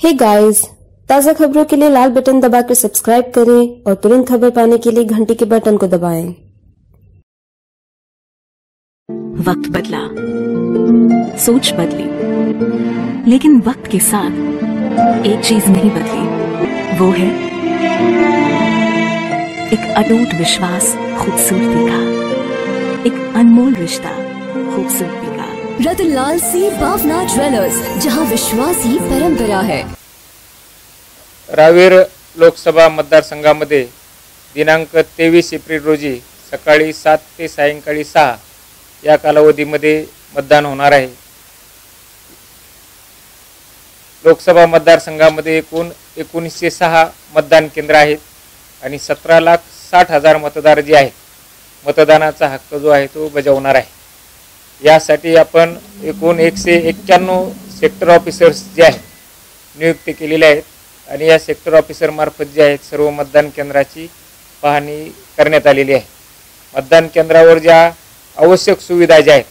Hey guys ताज़ा खबरों के लिए लाल बटन दबाकर सब्सक्राइब करें और तुरंत खबर पाने के लिए घंटी के बटन को दबाएँ। वक्त बदला, सोच बदली, लेकिन वक्त के साथ एक चीज़ नहीं बदली, वो है एक अटूट विश्वास, खूबसूरती का, एक अनमोल रिश्ता, खूबसूरती रतनलाल सी बावना ज्वेलर्स जहां विश्वास ही परंपरा है। रावेर लोकसभा मतदारसंघामध्ये दिनांक तेवीस एप्रिल रोजी सकाळी सात ते सायंकाळी सहा या कालावधीमध्ये मतदान होणार आहे. लोकसभा मतदारसंघामध्ये एकूण एकोणीसशे सहा मतदान केंद्र आहेत आणि सतरा लाख साठ हजार मतदार जे आहेत मतदानाचा हक्क जो आहे तो बजावणार आहे. यासाठी आपण एकूण एकशे एक्क्याण्णव सेक्टर ऑफिसर्स जे आहेत नियुक्त केलेले आहेत. आणि या सेक्टर ऑफिसरमार्फत जे आहेत सर्व मतदान केंद्राची पाहणी करण्यात आलेली आहे. मतदान केंद्रावर ज्या आवश्यक सुविधा ज्या आहेत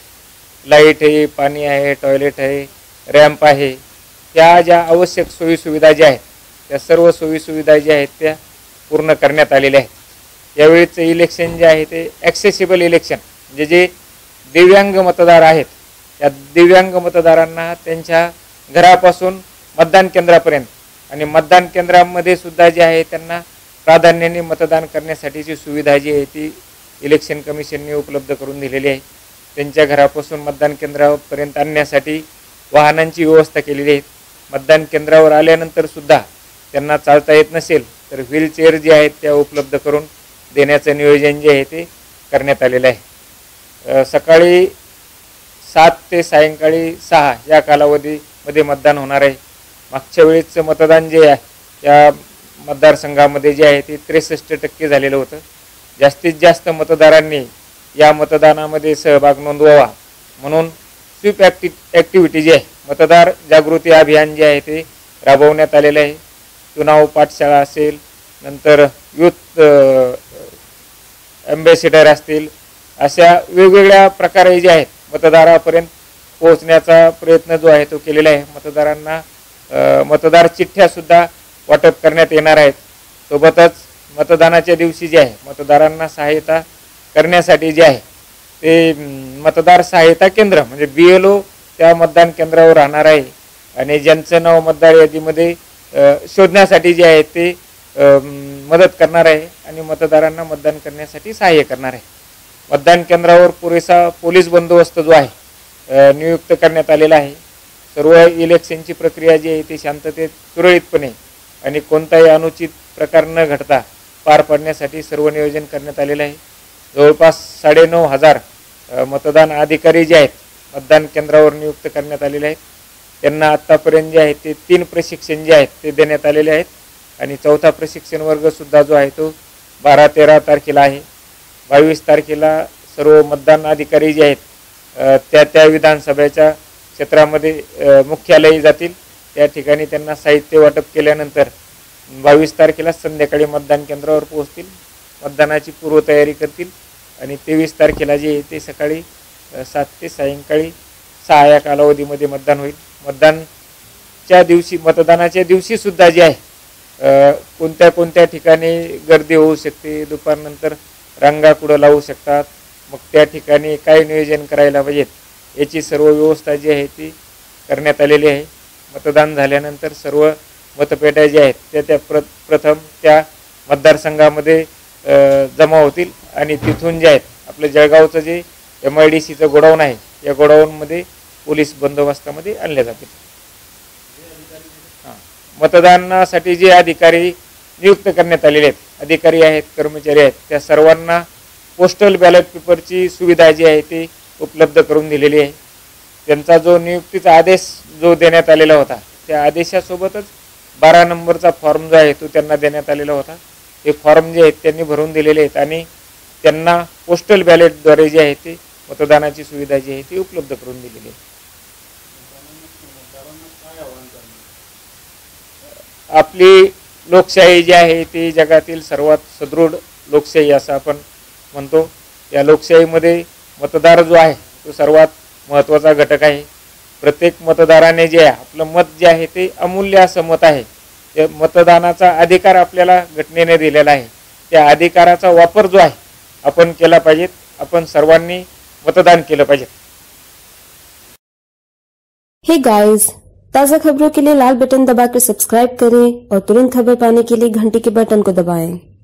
लाइट आहे पाणी आहे टॉयलेट आहे रॅम्प आहे त्या ज्या आवश्यक सोयीसुविधा ज्या आहेत त्या सर्व सोयीसुविधा ज्या आहेत त्या पूर्ण करण्यात आलेल्या आहेत. यावेळीचं इलेक्शन जे आहे ते ॲक्सेसिबल इलेक्शन म्हणजे जे दिव्यांग मतदार आहेत. या दिव्यांग मतदारांना त्यांच्या घरापासून मतदान केंद्रापर्यंत आणि मतदान केंद्रामध्ये सुद्धा जे आहे त्यांना प्राधान्याने मतदान करण्यासाठीची सुविधा जी आहे ती इलेक्शन कमिशनने उपलब्ध करून दिलेली आहे. त्यांच्या घरापासून मतदान केंद्रापर्यंत आणण्यासाठी वाहनांची व्यवस्था केलेली आहे. मतदान केंद्रावर आल्यानंतर सुद्धा त्यांना चालता येत नसेल तर व्हीलचेअर जे आहेत त्या उपलब्ध करून देण्याचं नियोजन जे आहे ते करण्यात आलेलं आहे. सकाळी सात ते सायंकाळी सहा या कालावधीमध्ये मतदान होणार आहे. मागच्या वेळेचं मतदान जे आहे या मतदारसंघामध्ये जे आहे ते त्रेसष्ट टक्के झालेलं होतं. जास्तीत जास्त मतदारांनी या मतदानामध्ये सहभाग नोंदवावा म्हणून स्वीप ॲक्टि ॲक्टिव्हिटी जी आहे मतदार जागृती अभियान जे आहे ते राबवण्यात आलेलं आहे. चुनाव पाठशाळा असेल नंतर युथ ॲम्बॅसिडर असतील अशा वेगवेगळ्या प्रकारे जे आहेत मतदारापर्यंत पोहोचण्याचा प्रयत्न जो आहे तो केलेला आहे. मतदारांना मतदार चिठ्ठ्यासुद्धा वाटप करण्यात येणार आहेत. सोबतच मतदानाच्या दिवशी जे आहे मतदारांना सहाय्यता करण्यासाठी जे आहे ते मतदार सहाय्यता केंद्र म्हणजे बी एल ओ त्या मतदान केंद्रावर राहणार आहे. आणि ज्यांचं नाव मतदार यादीमध्ये शोधण्यासाठी जे आहे ते मदत करणार आहे आणि मतदारांना मतदान करण्यासाठी सहाय्य करणार आहे. मतदान केंद्रावर पुरेसा पोलीस बंदोबस्त जो आहे नियुक्त करण्यात आलेला आहे. सर्व इलेक्शनची प्रक्रिया जी आहे ती शांततेत सुरळीतपणे आणि कोणताही अनुचित प्रकार न घडता पार पाडण्यासाठी सर्व नियोजन करण्यात आलेलं आहे. जवळपास साडेनऊ हजार मतदान अधिकारी जे आहेत मतदान केंद्रावर नियुक्त करण्यात आलेले आहेत. त्यांना आत्तापर्यंत जे आहे ते तीन प्रशिक्षण जे आहेत ते देण्यात आलेले आहेत. आणि चौथा प्रशिक्षण वर्गसुद्धा जो आहे तो बारा तेरा तारखेला आहे. बावीस तारखेला सर्व मतदान अधिकारी जे आहेत त्या त्या विधानसभेच्या क्षेत्रामध्ये मुख्यालयी जातील. त्या ठिकाणी त्यांना साहित्य वाटप केल्यानंतर बावीस तारखेला संध्याकाळी मतदान केंद्रावर पोहोचतील. मतदानाची पूर्वतयारी करतील आणि तेवीस तारखेला जे आहे ते सकाळी सात ते सायंकाळी सहा या कालावधीमध्ये मतदान होईल. मतदानच्या दिवशी मतदानाच्या दिवशीसुद्धा जे आहे कोणत्या कोणत्या ठिकाणी गर्दी होऊ शकते दुपारनंतर रांगा कुठं लावू शकतात? मग त्या ठिकाणी काय नियोजन करायला पाहिजेत याची सर्व व्यवस्था जी आहे ती करण्यात आलेली आहे. मतदान झाल्यानंतर सर्व मतपेट्या ज्या आहेत त्या त्या प्र प्रथम त्या मतदारसंघामध्ये जमा होतील आणि तिथून जे आहेत आपलं जळगावचं जे एम आय डी सीचं गोडाऊन आहे या गोडाऊनमध्ये पोलीस बंदोबस्तामध्ये आणल्या जातील. हां. मतदानासाठी जे अधिकारी नियुक्त करण्यात आलेले आहेत अधिकारी आहेत कर्मचारी आहेत त्या सर्वांना पोस्टल बॅलेट पेपरची सुविधा जी आहे ती उपलब्ध करून दिलेली आहे. त्यांचा जो नियुक्तीचा आदेश जो देण्यात आलेला होता त्या आदेशासोबतच बारा नंबरचा फॉर्म जो आहे तो त्यांना देण्यात आलेला होता. हे फॉर्म जे आहेत त्यांनी भरून दिलेले आहेत आणि त्यांना पोस्टल बॅलेटद्वारे जे आहे ते मतदानाची सुविधा जी आहे ती उपलब्ध करून दिलेली आहे. आपली लोकशाही जी आहे ती जगातील सर्वात सदृढ लोकशाही असं आपण म्हणतो. या लोकशाहीमध्ये मतदार जो आहे तो सर्वात महत्त्वाचा घटक आहे. प्रत्येक मतदाराने जे आहे आपलं मत जे आहे ते अमूल्य असं मत आहे. ते मतदानाचा अधिकार आपल्याला घटनेने दिलेला आहे. त्या अधिकाराचा वापर जो आहे आपण केला पाहिजे आपण सर्वांनी मतदान केलं पाहिजे हे गाईज ताज़ा खबरों के लिए लाल बटन दबाकर सब्सक्राइब करें और तुरंत खबर पाने के लिए घंटी के बटन को दबाएं।